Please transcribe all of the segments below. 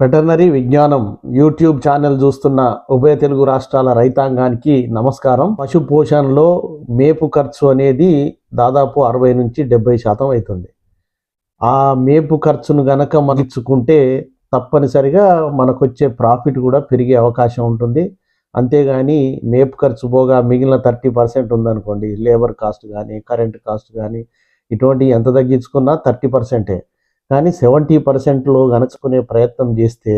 Veterinary విజ్ఞానం YouTube channel చూస్తున్న ఉభయ తెలుగు రాష్ట్రాల రైతాంగానికి నమస్కారం. పశు పోషణలో మేపు ఖర్చు అనేది దాదాపు అరవై నుంచి డెబ్బై శాతం అవుతుంది. ఆ మేపు ఖర్చును గనక మలుచుకుంటే తప్పనిసరిగా మనకు వచ్చే ప్రాఫిట్ కూడా పెరిగే అవకాశం ఉంటుంది. అంతేగాని మేపు ఖర్చు పోగా మిగిలిన థర్టీ పర్సెంట్ ఉందనుకోండి లేబర్ కాస్ట్ కానీ కరెంట్ కాస్ట్ కానీ ఇటువంటి ఎంత తగ్గించుకున్నా థర్టీ పర్సెంటే. కానీ సెవెంటీ పర్సెంట్లో గణచుకునే ప్రయత్నం చేస్తే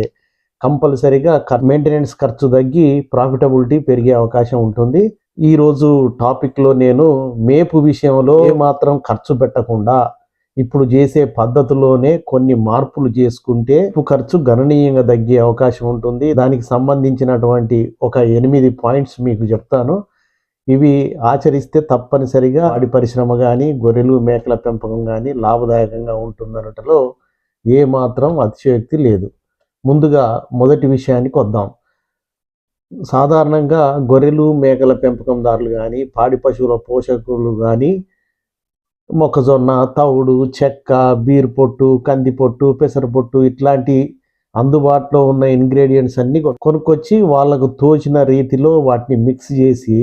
కంపల్సరీగా మెయింటెనెన్స్ ఖర్చు తగ్గి ప్రాఫిటబిలిటీ పెరిగే అవకాశం ఉంటుంది. ఈరోజు టాపిక్లో నేను మేపు విషయంలో మాత్రం ఖర్చు పెట్టకుండా ఇప్పుడు చేసే పద్ధతిలోనే కొన్ని మార్పులు చేసుకుంటే ఖర్చు గణనీయంగా తగ్గే అవకాశం ఉంటుంది. దానికి సంబంధించినటువంటి ఒక ఎనిమిది పాయింట్స్ మీకు చెప్తాను. ఇవి ఆచరిస్తే తప్పనిసరిగా ఆడి పరిశ్రమ కానీ గొర్రెలు మేకల పెంపకం కానీ లాభదాయకంగా ఉంటుందనటలో ఏ మాత్రం అతిశయోక్తి లేదు. ముందుగా మొదటి విషయానికి వద్దాం. సాధారణంగా గొర్రెలు మేకల పెంపకందారులు కానీ పాడి పశువుల పోషకులు కానీ మొక్కజొన్న తవుడు చెక్క బీర్ పొట్టు కంది పొట్టు పెసర పొట్టు ఇట్లాంటి అందుబాటులో ఉన్న ఇంగ్రీడియంట్స్ అన్నీ కొనుక్కొచ్చి వాళ్ళకు తోచిన రీతిలో వాటిని మిక్స్ చేసి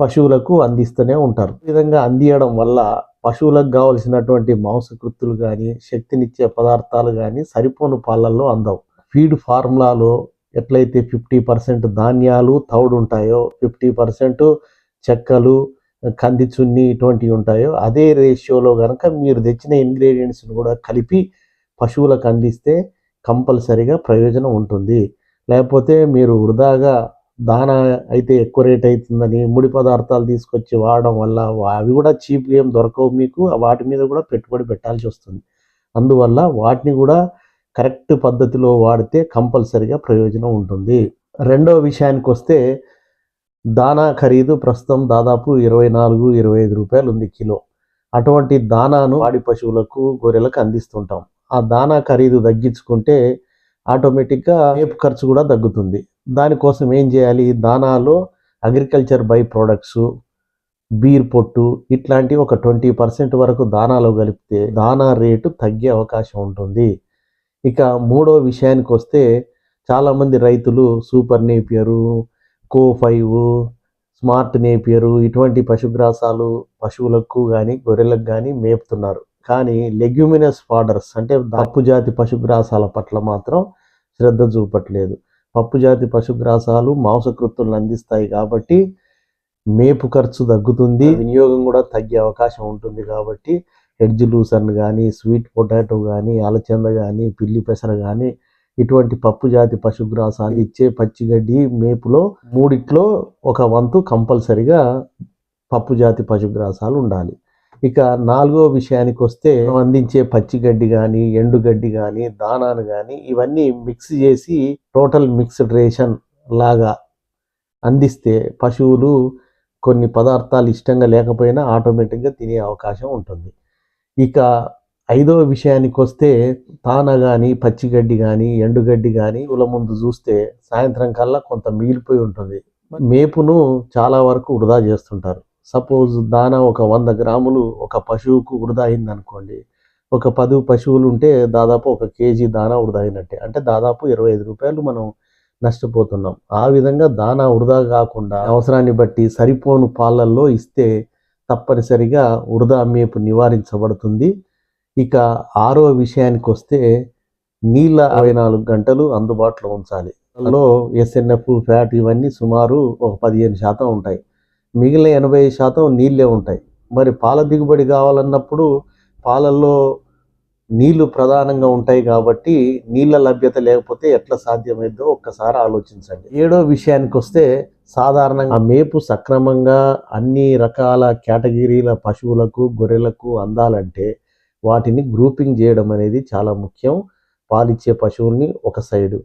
పశువులకు అందిస్తూనే ఉంటారు. ఈ విధంగా అందియడం వల్ల పశువులకు కావలసినటువంటి మాంసకృత్తులు కానీ శక్తినిచ్చే పదార్థాలు కానీ సరిపోను పాలల్లో అందవు. ఫీడ్ ఫార్ములాలో ఎట్లయితే ఫిఫ్టీ పర్సెంట్ ధాన్యాలు తౌడు ఉంటాయో ఫిఫ్టీ పర్సెంట్ చెక్కలు కంది చున్ని ఇటువంటివి ఉంటాయో అదే రేషియోలో కనుక మీరు తెచ్చిన ఇంగ్రీడియంట్స్ని కూడా కలిపి పశువులకు అందిస్తే కంపల్సరిగా ప్రయోజనం ఉంటుంది. లేకపోతే మీరు వృధాగా దానా అయితే ఎక్కువ రేట్ అవుతుందని ముడి పదార్థాలు తీసుకొచ్చి వాడడం వల్ల అవి కూడా చీప్ ఏం దొరకవు మీకు వాటి మీద కూడా పెట్టుబడి పెట్టాల్సి వస్తుంది. అందువల్ల వాటిని కూడా కరెక్ట్ పద్ధతిలో వాడితే కంపల్సరిగా ప్రయోజనం ఉంటుంది. రెండవ విషయానికి వస్తే దానా ఖరీదు ప్రస్తుతం దాదాపు ఇరవై నాలుగు ఇరవై ఐదు రూపాయలు ఉంది కిలో. అటువంటి దానాను వాడి పశువులకు గొర్రెలకు అందిస్తుంటాం. ఆ దానా ఖరీదు తగ్గించుకుంటే ఆటోమేటిక్గా మేపు ఖర్చు కూడా తగ్గుతుంది. దానికోసం ఏం చేయాలి? దానాలో అగ్రికల్చర్ బై ప్రోడక్ట్స్ బీర్ పొట్టు ఇట్లాంటి ఒక ట్వంటీ పర్సెంట్ వరకు దానాలో కలిపితే దానా రేటు తగ్గే అవకాశం ఉంటుంది. ఇక మూడో విషయానికి వస్తే చాలామంది రైతులు super Napier CO five smart Napier ఇటువంటి పశుగ్రాసాలు పశువులకు కానీ గొర్రెలకు కానీ మేపుతున్నారు. కానీ లెగ్యూమినస్ ఫాడర్స్ అంటే పప్పు జాతి పశుగ్రాసాల పట్ల మాత్రం శ్రద్ధ చూపట్లేదు. పప్పు జాతి పశుగ్రాసాలు మాంసకృత్తులను అందిస్తాయి కాబట్టి మేపు ఖర్చు తగ్గుతుంది వినియోగం కూడా తగ్గే అవకాశం ఉంటుంది కాబట్టి హెడ్జ్ లూసర్న్ కానీ స్వీట్ పొటాటో కానీ అలచంద కానీ పిల్లి పెసర కానీ ఇటువంటి పప్పు జాతి పశుగ్రాసాలు ఇచ్చే పచ్చిగడ్డి మేపులో మూడిట్లో ఒక వంతు కంపల్సరిగా పప్పు జాతి పశుగ్రాసాలు ఉండాలి. ఇక నాలుగో విషయానికి వస్తే అందించే పచ్చిగడ్డి కానీ ఎండుగడ్డి కానీ దానాలు కానీ ఇవన్నీ మిక్స్ చేసి టోటల్ మిక్స్డ్ రేషన్ లాగా అందిస్తే పశువులు కొన్ని పదార్థాలు ఇష్టంగా లేకపోయినా ఆటోమేటిక్గా తినే అవకాశం ఉంటుంది. ఇక ఐదవ విషయానికి వస్తే తాన కానీ పచ్చిగడ్డి కానీ ఎండుగడ్డి కానీ ఉల ముందు చూస్తే సాయంత్రం కల్లా కొంత మిగిలిపోయి ఉంటుంది. మేపును చాలా వరకు వృధా చేస్తుంటారు. సపోజ్ దానా ఒక వంద గ్రాములు ఒక పశువుకు వృధా అయింది అనుకోండి ఒక పది పశువులు ఉంటే దాదాపు ఒక కేజీ దానా వృధా అయినట్టే. అంటే దాదాపు ఇరవై ఐదు రూపాయలు మనం నష్టపోతున్నాం. ఆ విధంగా దానా వృధా కాకుండా అవసరాన్ని బట్టి సరిపోను పాలల్లో ఇస్తే తప్పనిసరిగా వృధా మేపు నివారించబడుతుంది. ఇక ఆరో విషయానికి వస్తే నీళ్ళ అరవై నాలుగు గంటలు అందుబాటులో ఉంచాలి. అందులో ఎస్ఎన్ఎఫ్ ఫ్యాట్ ఇవన్నీ సుమారు ఒక పదిహేను శాతం ఉంటాయి. మిగిలిన ఎనభై శాతం నీళ్ళే ఉంటాయి. మరి పాల దిగుబడి కావాలన్నప్పుడు పాలల్లో నీళ్ళు ప్రధానంగా ఉంటాయి కాబట్టి నీళ్ళ లభ్యత లేకపోతే ఎట్లా సాధ్యమైందో ఒక్కసారి ఆలోచించండి. ఏడో విషయానికి వస్తే సాధారణంగా ఆ మేపు సక్రమంగా అన్ని రకాల కేటగిరీల పశువులకు గొర్రెలకు అందాలంటే వాటిని గ్రూపింగ్ చేయడం అనేది చాలా ముఖ్యం. పాలిచ్చే పశువుల్ని ఒక సైడు.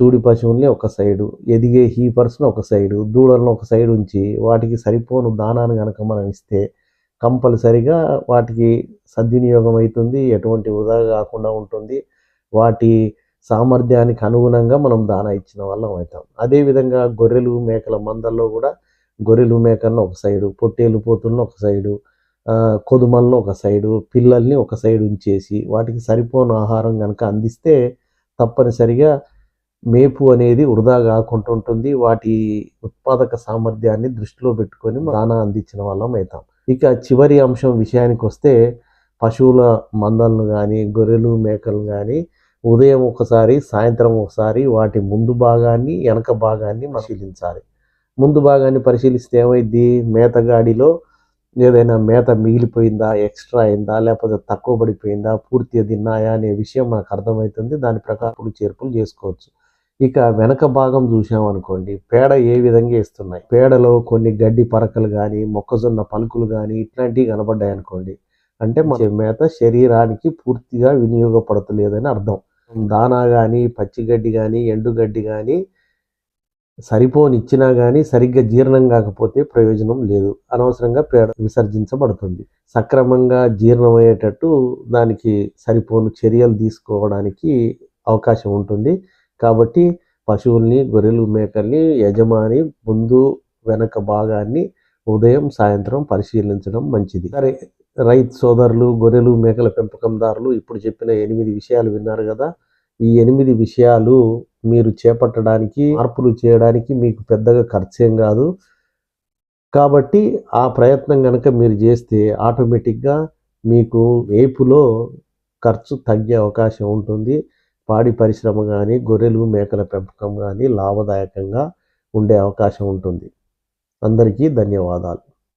చూడి పశువుల్ని ఒక సైడు ఎదిగే హీపర్స్ని ఒక సైడు దూడలను ఒక సైడు ఉంచి వాటికి సరిపోను దానాన్ని కనుక మనం ఇస్తే కంపల్సరిగా వాటికి సద్వినియోగం అవుతుంది ఎటువంటి వృధా కాకుండా ఉంటుంది. వాటి సామర్థ్యానికి అనుగుణంగా మనం దానా ఇచ్చిన వాళ్ళం అవుతాం. అదేవిధంగా గొర్రెలు మేకల మందల్లో కూడా గొర్రెలు మేకలను ఒక సైడు పొట్టేలు పోతులను ఒక సైడు కొదుమలను ఒక సైడు పిల్లల్ని ఒక సైడు ఉంచేసి వాటికి సరిపోను ఆహారం కనుక అందిస్తే తప్పనిసరిగా మేపు అనేది వృధా కాకుండా ఉంటుంది. వాటి ఉత్పాదక సామర్థ్యాన్ని దృష్టిలో పెట్టుకొని దానా అందించిన వాళ్ళం అవుతాం. ఇక చివరి అంశం విషయానికి వస్తే పశువుల మందలను కానీ గొర్రెలు మేకలు కానీ ఉదయం ఒకసారి సాయంత్రం ఒకసారి వాటి ముందు భాగాన్ని వెనక భాగాన్ని పరిశీలించాలి. ముందు భాగాన్ని పరిశీలిస్తే ఏమైంది మేతగాడిలో ఏదైనా మేత మిగిలిపోయిందా? ఎక్స్ట్రా అయిందా? లేకపోతే తక్కువ పడిపోయిందా? పూర్తిగా తిన్నాయా? అనే విషయం మనకు అర్థమవుతుంది. దాని ప్రకారం చేర్పులు చేసుకోవచ్చు. ఇక వెనక భాగం చూసామనుకోండి పేడ ఏ విధంగా ఇస్తున్నాయి? పేడలో కొన్ని గడ్డి పరకలు కానీ మొక్కజొన్న పలుకులు కానీ ఇట్లాంటివి కనబడ్డాయి అనుకోండి అంటే మన మేత శరీరానికి పూర్తిగా వినియోగపడతలేదని అర్థం. దానా కానీ పచ్చిగడ్డి కానీ ఎండుగడ్డి కానీ సరిపోని ఇచ్చినా కానీ సరిగ్గా జీర్ణం కాకపోతే ప్రయోజనం లేదు. అనవసరంగా పేడ విసర్జించబడుతుంది. సక్రమంగా జీర్ణమయ్యేటట్టు దానికి సరిపోను చర్యలు తీసుకోవడానికి అవకాశం ఉంటుంది. కాబట్టి పశువుల్ని గొర్రెలు మేకల్ని యజమాని ముందు వెనక భాగాన్ని ఉదయం సాయంత్రం పరిశీలించడం మంచిది. సరే రైతు సోదరులు గొర్రెలు మేకల పెంపకందారులు ఇప్పుడు చెప్పిన ఎనిమిది విషయాలు విన్నారు కదా. ఈ ఎనిమిది విషయాలు మీరు చేపట్టడానికి మార్పులు చేయడానికి మీకు పెద్దగా ఖర్చేం కాదు. కాబట్టి ఆ ప్రయత్నం కనుక మీరు చేస్తే ఆటోమేటిక్గా మీకు వేపులో ఖర్చు తగ్గే అవకాశం ఉంటుంది. పాడి పరిశ్రమ కానీ గొర్రెలు మేకల పెంపకం కానీ లాభదాయకంగా ఉండే అవకాశం ఉంటుంది. అందరికీ ధన్యవాదాలు.